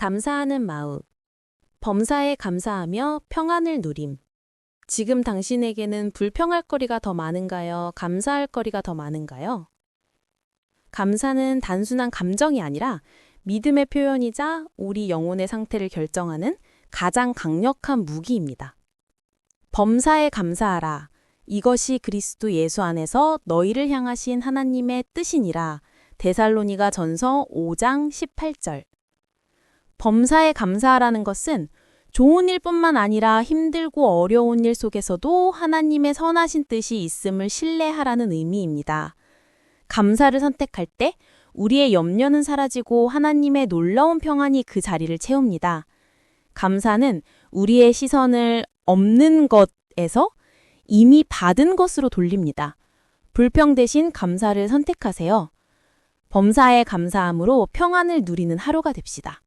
감사하는 마음. 범사에 감사하며 평안을 누림. 지금 당신에게는 불평할 거리가 더 많은가요? 감사할 거리가 더 많은가요? 감사는 단순한 감정이 아니라 믿음의 표현이자 우리 영혼의 상태를 결정하는 가장 강력한 무기입니다. 범사에 감사하라. 이것이 그리스도 예수 안에서 너희를 향하신 하나님의 뜻이니라. 데살로니가 전서 5장 18절. 범사에 감사하라는 것은 좋은 일뿐만 아니라 힘들고 어려운 일 속에서도 하나님의 선하신 뜻이 있음을 신뢰하라는 의미입니다. 감사를 선택할 때 우리의 염려는 사라지고 하나님의 놀라운 평안이 그 자리를 채웁니다. 감사는 우리의 시선을 없는 것에서 이미 받은 것으로 돌립니다. 불평 대신 감사를 선택하세요. 범사에 감사함으로 평안을 누리는 하루가 됩시다.